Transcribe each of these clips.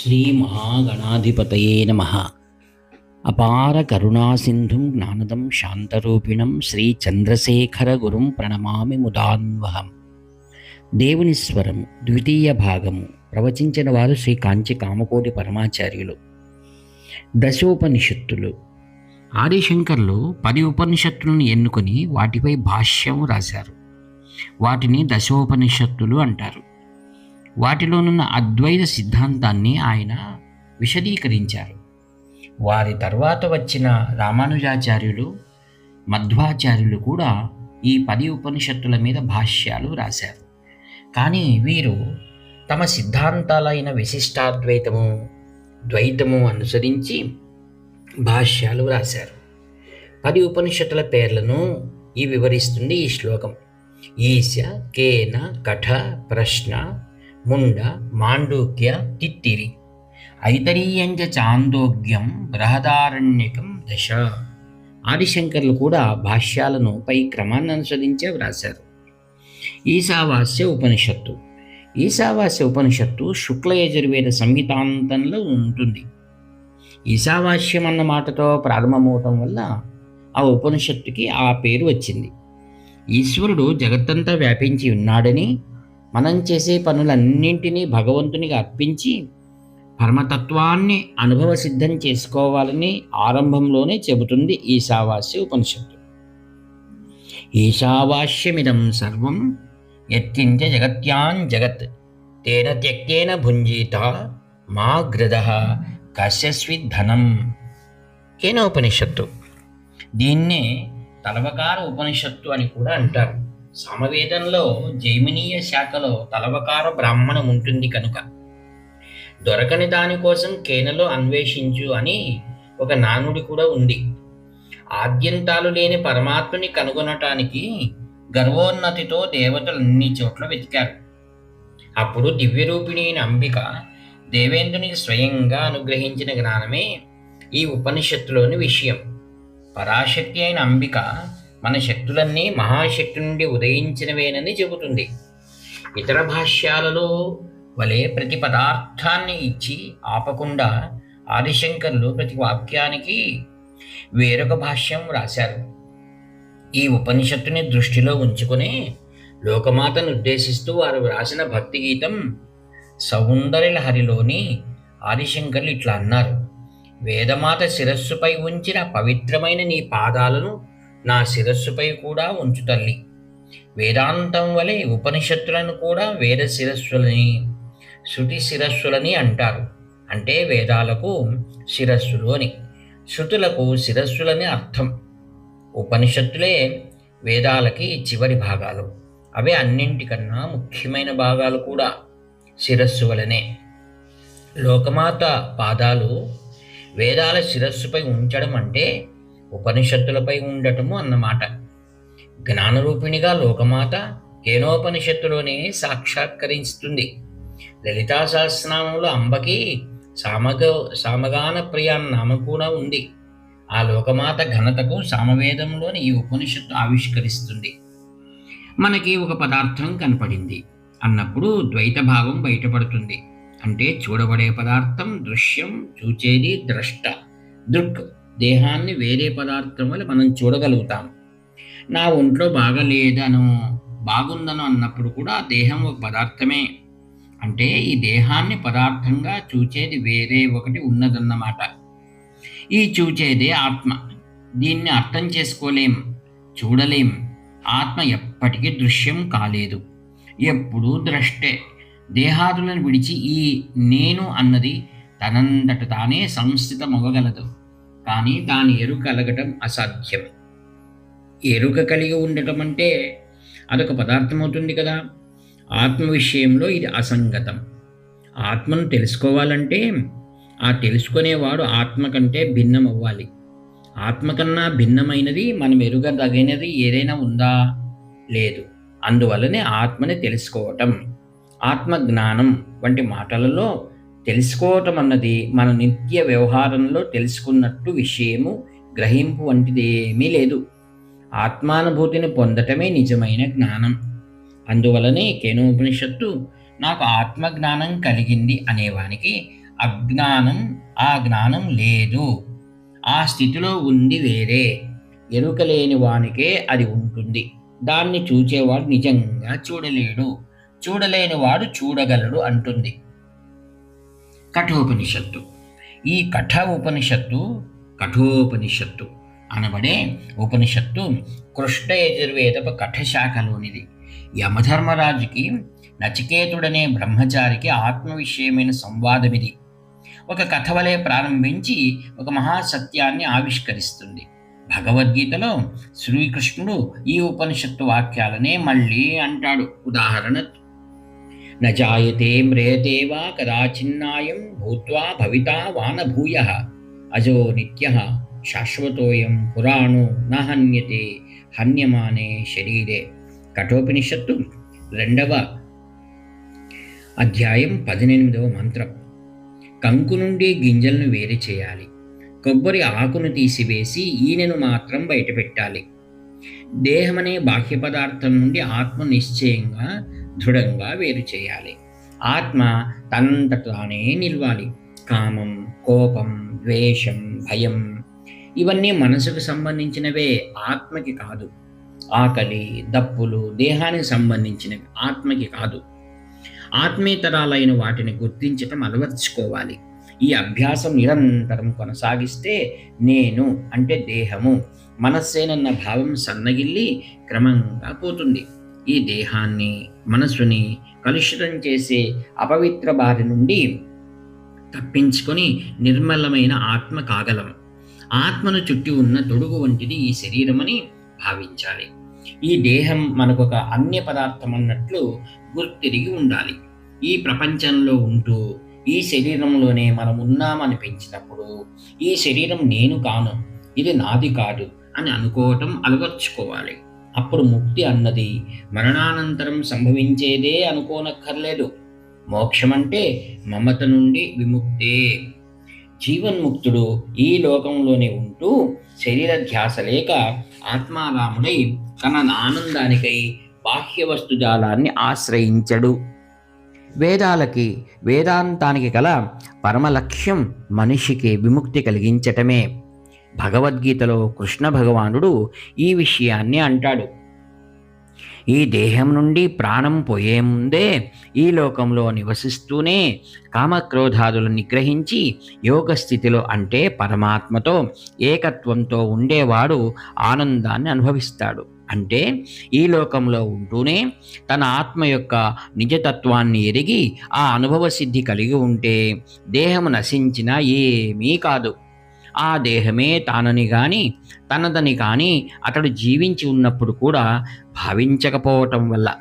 శ్రీ మహాగణాధిపతయే నమ అపార కరుణాసింధుం జ్ఞానదం శాంతరూపిణం శ్రీ చంద్రశేఖర గురుం ప్రణమామి ముదాన్వహం దేవుని స్వరం ద్వితీయ భాగము ప్రవచించిన వారు శ్రీ కాంచి కామకోటి పరమాచార్యులు। దశోపనిషత్తులు ఆదిశంకర్లు పది ఉపనిషత్తులను ఎన్నుకొని వాటిపై భాష్యం రాశారు। వాటిని దశోపనిషత్తులు అంటారు। వాటిలోనున్న అద్వైత సిద్ధాంతాన్ని ఆయన విశదీకరించారు. వారి తర్వాత వచ్చిన రామానుజాచార్యులు మధ్వాచార్యులు కూడా ఈ పది ఉపనిషత్తుల మీద భాష్యాలు రాశారు. కానీ వీరు తమ సిద్ధాంతాలైన విశిష్టాద్వైతము ద్వైతము అనుసరించి భాష్యాలు రాశారు. పది ఉపనిషత్తుల పేర్లను ఈ వివరిస్తుంది ఈ శ్లోకం. ఈశ కేన కఠ ప్రశ్న ముండ మాండూక్య తిత్తిరి ఐతరీయంజ చాందోగ్యం బృహదారణ్యకం దశ. ఆదిశంకర్లు కూడా భాష్యాలను పై క్రమాన్ని అనుసరించే వ్రాశారు ఈశావాస్య ఉపనిషత్తు. ఈశావాస్య ఉపనిషత్తు శుక్లయజుర్వేద సంహితాంతంలో ఉంటుంది. ఈశావాస్యం అన్న మాటతో ప్రారంభమవటం వల్ల ఆ ఉపనిషత్తుకి ఆ పేరు వచ్చింది. ఈశ్వరుడు జగత్తంతా వ్యాపించి ఉన్నాడని మనం చేసే పనులన్నింటినీ భగవంతునికి అర్పించి పరమతత్వాన్ని అనుభవ సిద్ధం చేసుకోవాలని ఆరంభంలోనే చెబుతుంది ఈశావాస్య ఉపనిషత్తు. ఈశావాస్యమిదం సర్వం యత్కించ జగత్యాన్ జగత్ తేన త్యక్తేన భుంజీత మా గ్రద కశ్యస్విద్ధనం కేనోపనిషత్తు దీన్నే తలవకార ఉపనిషత్తు అని కూడా అంటారు. సమవేదంలో జైమినీయ శాఖలో తలవకార బ్రాహ్మణం ఉంటుంది కనుక. దొరకని దానికోసం కేనలో అన్వేషించు అని ఒక నానుడి కూడా ఉంది. ఆద్యంతాలు లేని పరమాత్మని కనుగొనటానికి గర్వోన్నతితో దేవతలు అన్ని చోట్ల వెతికారు. అప్పుడు దివ్యరూపిణి అయిన అంబిక దేవేంద్రునికి స్వయంగా అనుగ్రహించిన జ్ఞానమే ఈ ఉపనిషత్తులోని విషయం. పరాశక్తి అయిన అంబిక మన శక్తులన్నీ మహాశక్తి నుండి ఉదయించినవేనని చెబుతుంది. ఇతర భాష్యాలలో వలె ప్రతి పదార్థాన్ని ఇచ్చి ఆపకుండా ఆదిశంకర్లు ప్రతి వాక్యానికి వేరొక భాష్యం రాశారు. ఈ ఉపనిషత్తుని దృష్టిలో ఉంచుకుని లోకమాతను ఉద్దేశిస్తూ వారు వ్రాసిన భక్తి గీతం సౌందర్యలహరిలోని ఆదిశంకర్లు ఇట్లా అన్నారు. వేదమాత శిరస్సుపై ఉంచిన పవిత్రమైన నీ పాదాలను నా శిరస్సుపై కూడా ఉంచు తల్లి. వేదాంతం వలె ఉపనిషత్తులను కూడా వేద శిరస్సులని శృతి శిరస్సులని అంటారు. అంటే వేదాలకు శిరస్సులు అని శృతులకు శిరస్సులని అర్థం. ఉపనిషత్తులే వేదాలకి చివరి భాగాలు. అవే అన్నింటికన్నా ముఖ్యమైన భాగాలు కూడా శిరస్సు వలనే. లోకమాత పాదాలు వేదాల శిరస్సుపై ఉంచడం అంటే ఉపనిషత్తులపై ఉండటము అన్నమాట. జ్ఞానరూపిణిగా లోకమాత కేనోపనిషత్తులోనే సాక్షాత్కరిస్తుంది. లలితా సహస్రనామంలో అంబకి సామగ సామగాన ప్రియ నామం కూడా ఉంది. ఆ లోకమాత ఘనతకు సామవేదంలోని ఈ ఉపనిషత్తు ఆవిష్కరిస్తుంది. మనకి ఒక పదార్థం కనపడింది. అన్నప్పుడు ద్వైత భావం బయటపడుతుంది. అంటే చూడబడే పదార్థం దృశ్యం చూచేది ద్రష్ట దృక్. దేహాన్ని వేరే పదార్థం వల్ల మనం చూడగలుగుతాం. నా ఒంట్లో బాగలేదను బాగుందనో అన్నప్పుడు కూడా దేహం ఒక పదార్థమే. అంటే ఈ దేహాన్ని పదార్థంగా చూచేది వేరే ఒకటి ఉన్నదన్నమాట. ఈ చూచేదే ఆత్మ. దీన్ని అర్థం చేసుకోలేం చూడలేం. ఆత్మ ఎప్పటికీ దృశ్యం కాలేదు. ఎప్పుడూ ద్రష్టే. దేహాదులను విడిచి ఈ నేను అన్నది తనంతట తానే సంస్థితమవ్వగలదు. కానీ దాని ఎరుక కలగటం అసాధ్యం. ఎరుక కలిగి ఉండటం అంటే అదొక పదార్థం అవుతుంది కదా. ఆత్మ విషయంలో ఇది అసంగతం. ఆత్మను తెలుసుకోవాలంటే ఆ తెలుసుకునేవాడు ఆత్మ కంటే భిన్నం అవ్వాలి ఆత్మ కన్నా భిన్నమైనది మనం ఎరుగదగినది ఏదైనా ఉందా? లేదు. అందువల్లనే ఆత్మని తెలుసుకోవటం. ఆత్మ జ్ఞానం వంటి మాటలలో తెలుసుకోవటం అన్నది మన నిత్య వ్యవహారంలో తెలుసుకున్నట్టు విషయము గ్రహింపు వంటిది ఏమీ లేదు. ఆత్మానుభూతిని పొందటమే నిజమైన జ్ఞానం. అందువలనే కేనోపనిషత్తు నాకు ఆత్మజ్ఞానం కలిగింది అనేవానికి అజ్ఞానం ఆ జ్ఞానం లేదు. ఆ స్థితిలో ఉంది వేరే. ఎరుక లేని వానికే అది ఉంటుంది. దాన్ని చూచేవాడు నిజంగా చూడలేడు. చూడలేని వాడు చూడగలడు అంటుంది. కఠోపనిషత్తు. ఈ కఠ ఉపనిషత్తు కఠోపనిషత్తు అనబడే ఉపనిషత్తు కృష్ణ యజుర్వేదపు కఠశాఖలోనిది. యమధర్మరాజుకి నచికేతుడనే బ్రహ్మచారికి ఆత్మ విషయమైన సంవాదమిది. ఒక కథ వలె ప్రారంభించి ఒక మహాసత్యాన్ని ఆవిష్కరిస్తుంది. భగవద్గీతలో శ్రీకృష్ణుడు ఈ ఉపనిషత్తు వాక్యాలనే మళ్ళీ అంటాడు. ఉదాహరణ నజాయతే మ్రేయతే వా కదాచిన్నాయం భూత్వా భవితా వానభూయ అజో నిత్య శాశ్వతోయం పురాణో న హన్యతే హన్యమానే శరీరే కఠోపనిషత్తు రెండవ అధ్యాయం పద్దెనిమిదవ మంత్రం. కంకు నుండి గింజలను వేరు చేయాలి. కొబ్బరి ఆకును తీసివేసి ఈనెను మాత్రం బయటపెట్టాలి. దేహమనే బాహ్య పదార్థం నుండి ఆత్మ నిశ్చయంగా దృఢంగా వేరు చేయాలి. ఆత్మ తనంత తానే నిలవాలి. కామం కోపం ద్వేషం భయం ఇవన్నీ మనసుకు సంబంధించినవే ఆత్మకి కాదు. ఆకలి దప్పులు దేహానికి సంబంధించినవి ఆత్మకి కాదు. ఆత్మీయతరాలైన వాటిని గుర్తించటం అలవర్చుకోవాలి. ఈ అభ్యాసం నిరంతరం కొనసాగిస్తే నేను అంటే దేహము మనస్సేనన్న భావం సన్నగిల్లి క్రమంగా పోతుంది. ఈ దేహాన్ని మనస్సుని కలుషితం చేసే అపవిత్ర బారి నుండి తప్పించుకొని నిర్మలమైన ఆత్మ కాగలం. ఆత్మను చుట్టి ఉన్న తొడుగు వంటిది ఈ శరీరమని భావించాలి. ఈ దేహం మనకొక అన్య పదార్థం అన్నట్లు గుర్తిరిగి ఉండాలి. ఈ ప్రపంచంలో ఉంటూ ఈ శరీరంలోనే మనం ఉన్నామని పెంచినప్పుడు ఈ శరీరం నేను కాను ఇది నాది కాదు అని అనుకోవటం అలవర్చుకోవాలి. అప్పుడు ముక్తి అన్నది మరణానంతరం సంభవించేదే అనుకోనక్కర్లేదు. మోక్షమంటే మమత నుండి విముక్తే. జీవన్ముక్తుడు ఈ లోకంలోనే ఉంటూ శరీర ధ్యాస లేక ఆత్మారాముడై తన ఆనందానికై బాహ్య వస్తుజాలాన్ని ఆశ్రయించడు. వేదాలకి వేదాంతానికి గల పరమ లక్ష్యం మనిషికి విముక్తి కలిగించటమే. భగవద్గీతలో కృష్ణ భగవానుడు ఈ విషయాన్ని అంటాడు. ఈ దేహం నుండి ప్రాణం పోయే ముందే ఈ లోకంలో నివసిస్తూనే కామక్రోధాదులను నిగ్రహించి యోగ స్థితిలో అంటే పరమాత్మతో ఏకత్వంతో ఉండేవాడు ఆనందాన్ని అనుభవిస్తాడు. అంటే ఈ లోకంలో ఉంటూనే తన ఆత్మ యొక్క నిజతత్వాన్ని ఎరిగి ఆ అనుభవ సిద్ధి కలిగి ఉంటే దేహము నశించినా ఏమీ కాదు. ఆ దేహమే తానని కానీ తనదని కానీ అతడు జీవించి ఉన్నప్పుడు కూడా భావించకపోవటం వల్ల.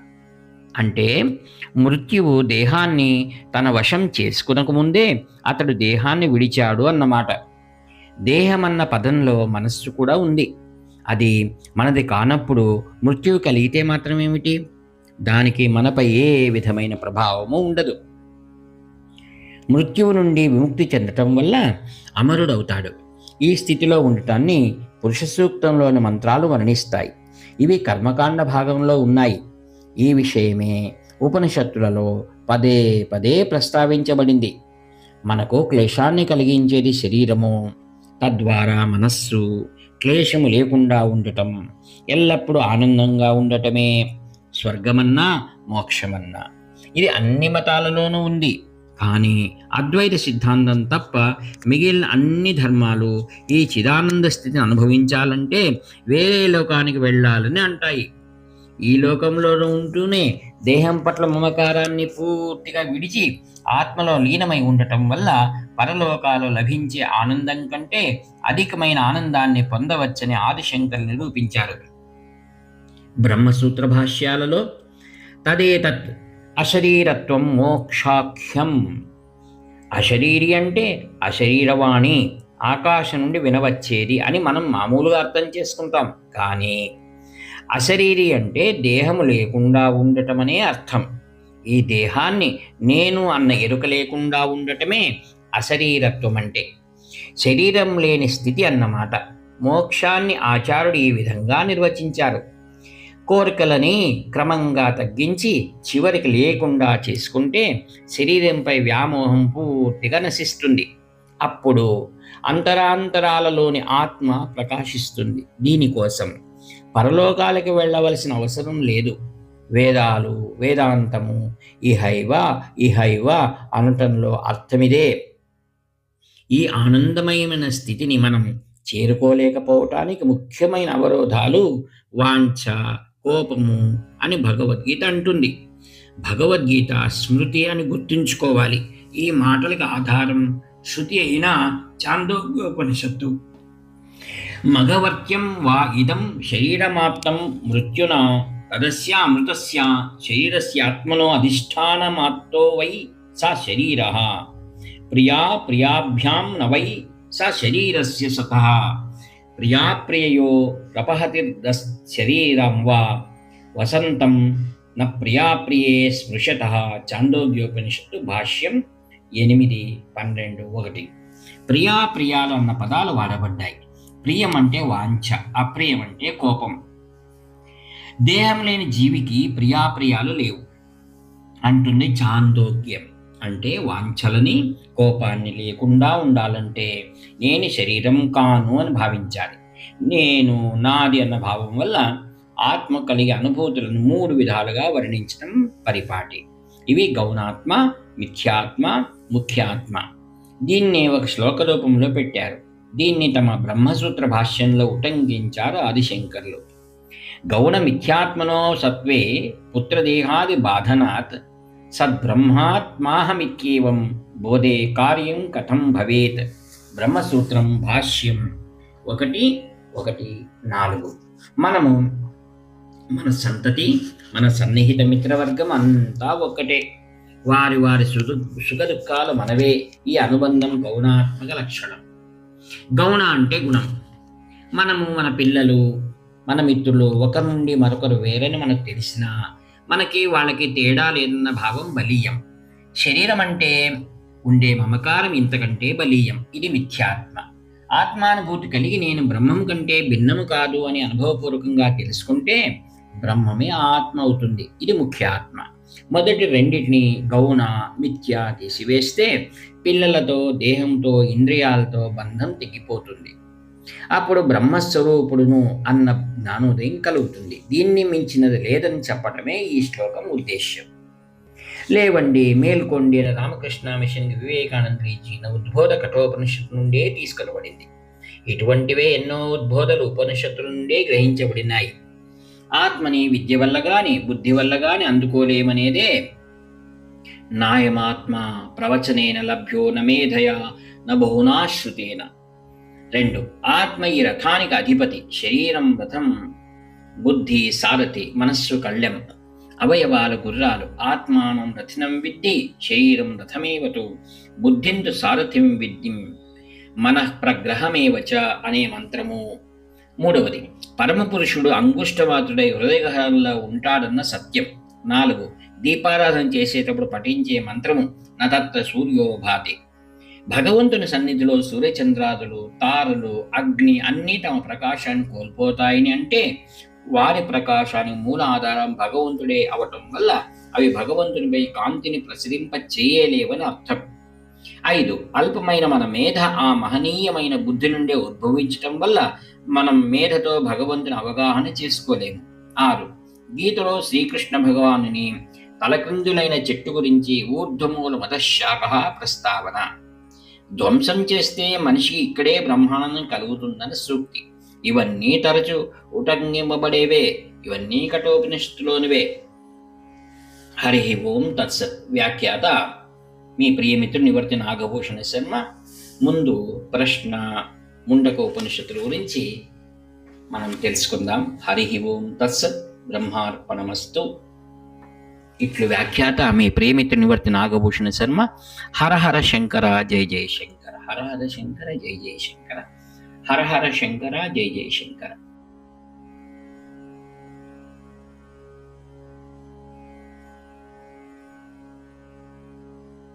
అంటే మృత్యువు దేహాన్ని తన వశం చేసుకునక ముందే అతడు దేహాన్ని విడిచాడు అన్నమాట. దేహమన్న పదంలో మనస్సు కూడా ఉంది. అది మనది కానప్పుడు మృత్యువు కలిగితే మాత్రమేమిటి? దానికి మనపై ఏ విధమైన ప్రభావము ఉండదు. మృత్యువు నుండి విముక్తి చెందటం వల్ల అమరుడవుతాడు. ఈ స్థితిలో ఉండటాన్ని పురుష సూక్తంలోని మంత్రాలు వర్ణిస్తాయి. ఇవి కర్మకాండ భాగంలో ఉన్నాయి. ఈ విషయమే ఉపనిషత్తులలో పదే పదే ప్రస్తావించబడింది. మనకు క్లేశాన్ని కలిగించేది శరీరము. తద్వారా మనస్సు క్లేశము లేకుండా ఉండటం ఎల్లప్పుడూ ఆనందంగా ఉండటమే. స్వర్గమన్నా మోక్షమన్నా. ఇది అన్ని మతాలలోనూ ఉంది. కానీ అద్వైత సిద్ధాంతం తప్ప మిగిలిన అన్ని ధర్మాలు ఈ చిదానంద స్థితిని అనుభవించాలంటే వేరే లోకానికి వెళ్ళాలని అంటాయి. ఈ లోకంలో ఉంటూనే దేహం పట్ల మమకారాన్ని పూర్తిగా విడిచి ఆత్మలో లీనమై ఉండటం వల్ల పరలోకాలు లభించే ఆనందం కంటే అధికమైన ఆనందాన్ని పొందవచ్చని ఆదిశంకర్ నిరూపించారు. బ్రహ్మసూత్ర భాష్యాలలో తదేతత్ అశరీరత్వం మోక్షాఖ్యం. అశరీరి అంటే అశరీరవాణి ఆకాశం నుండి వినవచ్చేది అని మనం మామూలుగా అర్థం చేసుకుంటాం. కానీ అశరీరి అంటే దేహము లేకుండా ఉండటం అనే అర్థం. ఈ దేహాన్ని నేను అన్న ఎరుక లేకుండా ఉండటమే అశరీరత్వం అంటే. శరీరం లేని స్థితి అన్నమాట. మోక్షాన్ని ఆచారుడు ఈ విధంగా నిర్వచించారు. కోరికలని క్రమంగా తగ్గించి చివరికి లేకుండా చేసుకుంటే శరీరంపై వ్యామోహం పూర్తిగా నశిస్తుంది. అప్పుడు అంతరాంతరాలలోని ఆత్మ ప్రకాశిస్తుంది. దీనికోసం పరలోకాలకి వెళ్ళవలసిన అవసరం లేదు. వేదాలు వేదాంతము ఇహైవ ఇహైవ అనటంలో అర్థమిదే. ఈ ఆనందమయమైన స్థితిని మనం చేరుకోలేకపోవటానికి ముఖ్యమైన అవరోధాలు వాంఛ కోపము అని భగవద్గీత అంటుంది. భగవద్గీత స్మృతి అని గుర్తుంచుకోవాలి. ఈ మాటలకు ఆధారం శృతి అయిన చాందోగ్యోపనిషత్తు. మగవర్త్యం వా ఇదం శరీరమాప్తం మృత్యున తదస్య అమృతస్య శరీరస్యాత్మనో అధిష్టానమాప్తో వై స శరీర. ప్రియా ప్రియాభ్యాం న వై స శరీరస్య సతః. ప్రియాప్రియయో ప్రపహతిర్దస్ శరీరం వా వసంతం న ప్రియాప్రియే స్పృశత చాందోగ్యోపనిషత్తు భాష్యం ఎనిమిది పన్నెండు ఒకటి ప్రియా ప్రియాలు అన్న పదాలు వాడబడ్డాయి. ప్రియం అంటే వాంఛ అప్రియం అంటే కోపం. దేహం లేని జీవికి ప్రియాప్రియాలు లేవు. అంటుంది చాందోగ్యం అంటే వాంఛలని కోపాన్ని లేకుండా ఉండాలంటే నేను శరీరం కాను అని భావించాలి. నేను నాది అన్న భావం వల్ల ఆత్మ కలిగే అనుభూతులను మూడు విధాలుగా వర్ణించడం పరిపాటి. ఇవి గౌణాత్మ మిథ్యాత్మ ముఖ్యాత్మ. దీన్ని ఒక శ్లోక రూపంలో పెట్టారు. దీన్ని తమ బ్రహ్మసూత్ర భాష్యంలో ఉటంకించారు ఆదిశంకర్లు. గౌణ మిథ్యాత్మనో సత్వే పుత్రదేహాది బాధనాత్ సద్బ్రహ్మాత్మాహమిత్యేవం బోధే కార్యం కథం భవేత్. బ్రహ్మసూత్రం భాష్యం ఒకటి ఒకటి నాలుగు. మనము మన సంతతి మన సన్నిహిత మిత్రవర్గం అంతా ఒక్కటే వారి వారి సుఖ సుఖ దుఃఖాలు మనవే. ఈ అనుబంధం గౌణాత్మక లక్షణం. గౌణ అంటే గుణం. మనము మన పిల్లలు మన మిత్రులు ఒకరి నుండి మరొకరు వేరని మనకు తెలిసినా మనకి వాళ్ళకి తేడా లేదన్న భావం బలీయం. శరీరం అంటే ఉండే మమకారం ఇంతకంటే బలీయం. ఇది మిథ్యాత్మ. ఆత్మానుభూతి కలిగి నేను బ్రహ్మం కంటే భిన్నము కాదు అని అనుభవపూర్వకంగా తెలుసుకుంటే బ్రహ్మమే ఆత్మ అవుతుంది. ఇది ముఖ్యాత్మ. మొదటి రెండింటిని గౌణ మిథ్య తీసివేస్తే పిల్లలతో దేహంతో ఇంద్రియాలతో బంధం తెగిపోతుంది. అప్పుడు బ్రహ్మస్వరూపుడును అన్న జ్ఞానోదయం కలుగుతుంది. దీన్ని మించినది లేదని చెప్పటమే ఈ శ్లోకం ఉద్దేశ్యం. లేవండి మేల్కొండి అని రామకృష్ణ మిషన్ వివేకానంద ఇచ్చిన ఉద్బోధ కఠోపనిషత్తు నుండే తీసుకొనబడింది. ఇటువంటివే ఎన్నో ఉద్బోధలు ఉపనిషత్తుల నుండే గ్రహించబడినాయి. ఆత్మని విద్య వల్ల గాని బుద్ధి వల్ల గాని అందుకోలేమనేదే. నాయమాత్మ ప్రవచనేన లభ్యో నమేధయ నబహునాశ్రుతేన రెండు ఆత్మ ఈ రథానికి అధిపతి శరీరం రథం బుద్ధి సారథి మనస్సు కళ్ళెం అవయవాలు గుర్రాలు ఆత్మానం రథినం విద్ది శరీరం రథమేవతు బుద్ధింతు సారథిం విద్దిం మనః ప్రగ్రహమేవచ అనే మంత్రము. మూడవది పరమపురుషుడు అంగుష్టవాతుడై హృదయగహంలో ఉంటాడన్న సత్యం. నాలుగు దీపారాధన చేసేటప్పుడు పఠించే మంత్రము నతత్ర సూర్యో భాతి. భగవంతుని సన్నిధిలో సూర్యచంద్రాదులు తారలు అగ్ని అన్నీ తమ ప్రకాశాన్ని కోల్పోతాయని అంటే వారి ప్రకాశానికి మూల ఆధారం భగవంతుడే అవటం వల్ల అవి భగవంతునిపై కాంతిని ప్రసరింప చేయలేవని అర్థం. ఐదు అల్పమైన మన మేధ ఆ మహనీయమైన బుద్ధి నుండే ఉద్భవించటం వల్ల మనం మేధతో భగవంతుని అవగాహన చేసుకోలేము. ఆరు గీతలో శ్రీకృష్ణ భగవానుని తలకిందులైన చెట్టు గురించి ఊర్ధ్వమూల మతశాఖ ప్రస్తావన. ధ్వంసం చేస్తే మనిషికి ఇక్కడే బ్రహ్మాండం కలుగుతుందని సూక్తి. ఇవన్నీ తరచు ఉటంకింపబడేవే ఇవన్నీ కఠోపనిషత్తులోనివే. హరి ఓం తత్సత్ వ్యాఖ్యాత. మీ ప్రియమిత్రుడు నివర్తి నాగభూషణ శర్మ ముందు ప్రశ్న ముండక ఉపనిషత్తుల గురించి మనం తెలుసుకుందాం. హరి ఓం తత్సత్ బ్రహ్మార్పణమస్తు. ఇట్లు వ్యాఖ్యాత మీ ప్రేమిత్ర నివర్తి నాగభూషణ శర్మ. హర హర శంకర జయ జయ శంకర. హర హర శంకర జయ జయ శంకర. హర హర శంకర జయ జయ శంకర.